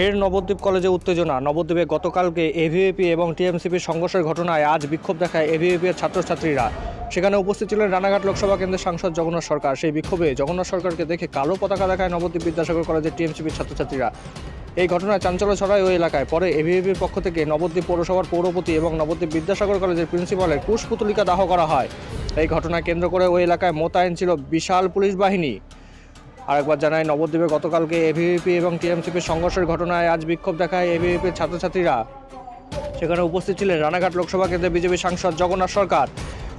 ফের নবদ্বীপ কলেজে উত্তেজনা। নবদ্বীপে গতকালকে এভিএপি এবং টিএমসিপির সংঘর্ষের ঘটনায় আজ বিক্ষোভ দেখায় এভিএপি এর ছাত্রছাত্রীরা। সেখানে উপস্থিত ছিলেন রানাঘাট লোকসভা কেন্দ্রের সাংসদ জগন্নাথ সরকার। সেই বিক্ষোভে জগন্নাথ সরকারকে দেখে কালো পতাকা দেখায় নবদ্বীপ বিদ্যাসাগর কলেজের টিএমসিপির ছাত্রছাত্রীরা। এই ঘটনায় চাঞ্চল্য ছড়ায় ওই এলাকায়। পরে এভিএপির পক্ষ থেকে নবদ্বীপ পৌরসভার পৌরপতি এবং নবদ্বীপ বিদ্যাসাগর কলেজের প্রিন্সিপালের কুশপুতলিকা দাহ করা হয়। এই ঘটনায় কেন্দ্র করে ওই এলাকায় মোতায়েন ছিল বিশাল পুলিশ বাহিনী। আরেকবার জানায় নবদ্বীপে গতকালকে এভিপি এবং টিএমসিপির সংঘর্ষের ঘটনায় আজ বিক্ষোভ দেখায় এভিপির ছাত্রছাত্রীরা। সেখানে উপস্থিত ছিলেন রানাঘাট লোকসভা কেন্দ্রের বিজেপি সাংসদ জগন্নাথ সরকার।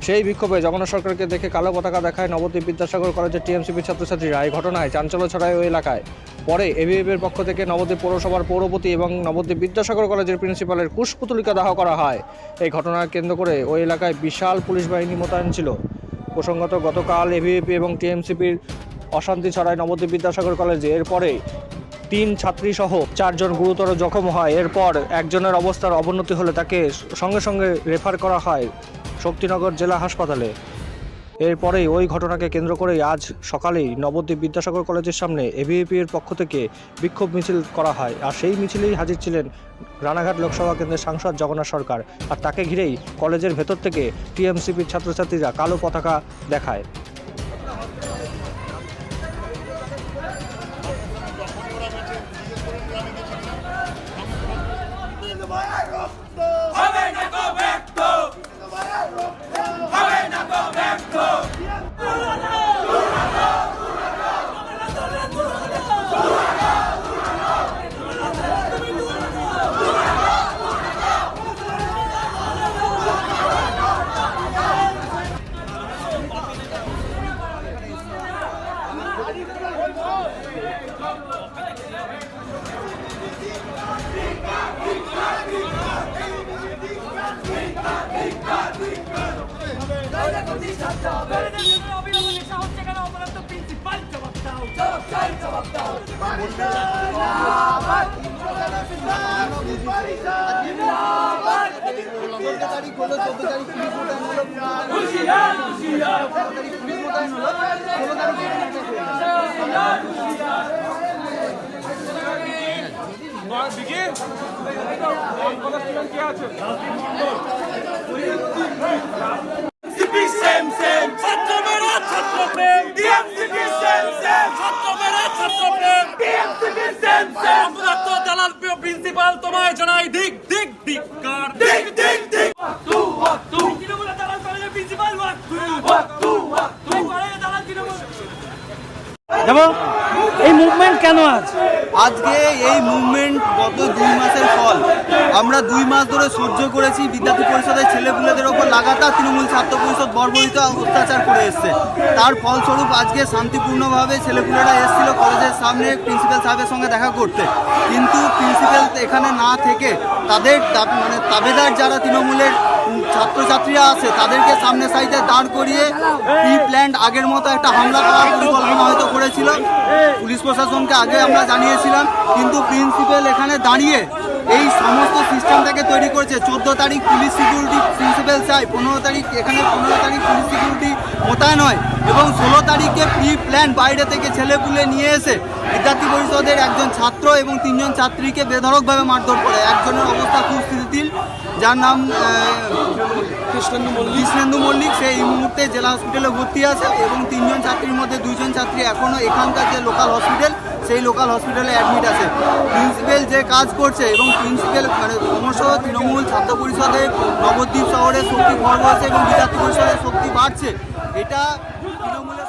সেই বিক্ষোভে জগন্নাথ সরকারকে দেখে কালো পতাকা দেখায় নবদ্বীপ বিদ্যাসাগর কলেজের টিএমসিপির ছাত্রছাত্রীরা। এই ঘটনায় চাঞ্চল্য ছড়ায় ওই এলাকায়। পরে এভিএফের পক্ষ থেকে নবদ্বীপ পৌরসভার পৌরপতি এবং নবদ্বীপ বিদ্যাসাগর কলেজের প্রিন্সিপালের কুশপুতলিকা দাহ করা হয়। এই ঘটনা কেন্দ্র করে ওই এলাকায় বিশাল পুলিশ বাহিনী মোতায়েন ছিল। প্রসঙ্গত গতকাল এভিএপি এবং টিএমসিপির অশান্তি ছড়ায় নবদ্বীপ বিদ্যাসাগর কলেজে। এরপরে তিন ছাত্রী সহ চারজন গুরুতর জখম হয়। এরপর একজনের অবস্থার অবনতি হলে তাকে সঙ্গে সঙ্গে রেফার করা হয় শক্তিনগর জেলা হাসপাতালে। এরপরেই ওই ঘটনাকে কেন্দ্র করেই আজ সকালেই নবদ্বীপ বিদ্যাসাগর কলেজের সামনে এভিএপি এর পক্ষ থেকে বিক্ষোভ মিছিল করা হয়। আর সেই মিছিলেই হাজির ছিলেন রানাঘাট লোকসভা কেন্দ্রের সাংসদ জগন্নাথ সরকার। আর তাকে ঘিরেই কলেজের ভেতর থেকে টিএমসিপির ছাত্রছাত্রীরা কালো পতাকা দেখায়। অবিলম্বে সাহস যেখানে অপরাধ প্রিন্সিপাল জবাব দাও জবাব চাই জবাব দাও সিপি সেম সেম ছাত্র মেরা ছাত্র প্রেম ডিএমসিপি সেম সেম ছাত্র মেরা ছাত্র প্রেম ডিএমসিপি সেম সেম অপদার্থ দালাল প্রিয় প্রিন্সিপাল তোমায় জানাই দিক দিক দিককার দিক? দিক দিক তু তু তৃণমূলের দালাল কলেজের প্রিন্সিপাল ওয়াক তু তু কলেজের দালাল তৃণমূল। এই মুভমেন্ট কেন আজ? আজকে এই মুভমেন্ট গত দুই মাসের ফল। আমরা দুই মাস ধরে সহ্য করেছি বিদ্যার্থী পরিষদের ছেলেপুলেদের ওপর লাগাতার তৃণমূল ছাত্র পরিষদ বর্বরিত অত্যাচার করে এসছে। তার ফলস্বরূপ আজকে শান্তিপূর্ণভাবে ছেলেপুলেরা এসেছিল কলেজের সামনে প্রিন্সিপাল সাহেবের সঙ্গে দেখা করতে। কিন্তু প্রিন্সিপাল এখানে না থেকে তাদের মানে তাবেদার যারা তৃণমূলের ছাত্রছাত্রীরা আছে, তাদেরকে সামনে সাইডে দাঁড় করিয়ে প্রি প্ল্যান্ড আগের মতো একটা হামলা করার পরিকল্পনা হয়তো করেছিল। পুলিশ প্রশাসনকে আগে আমরা জানিয়েছিলাম, কিন্তু প্রিন্সিপাল এখানে দাঁড়িয়ে এই সমস্ত সিস্টেমটাকে তৈরি করেছে। চোদ্দ তারিখ পুলিশ সিকিউরিটি প্রিন্সিপাল চাই পনেরো তারিখ এখানে পনেরো তারিখ পুলিশ সিকিউরিটি মোতায়েন হয় এবং ষোলো তারিখে প্রি প্ল্যান বাইরে থেকে ছেলেপুলে নিয়ে এসে বিদ্যার্থী পরিষদের একজন ছাত্র এবং তিনজন ছাত্রীকে বেধড়কভাবে মারধর করে। একজনের অবস্থা খুব স্থিতিশীল যার নাম কৃষ্ণেন্দু মল্লিক। কৃষ্ণেন্দু মল্লিক। সে এই মুহূর্তে জেলা হসপিটালে ভর্তি আছে এবং তিনজন ছাত্রীর মধ্যে দুইজন ছাত্রী এখনও এখানকার যে লোকাল হসপিটাল সেই লোকাল হসপিটালে অ্যাডমিট আছে। প্রিন্সিপাল যে কাজ করছে এবং প্রিন্সিপাল মানে ক্রমশ তৃণমূল ছাত্র পরিষদে, নবদ্বীপ শহরে শক্তি খর্ব হয়েছে এবং বিদ্যার্থী পরিষদের শক্তি বাড়ছে, এটা তৃণমূলের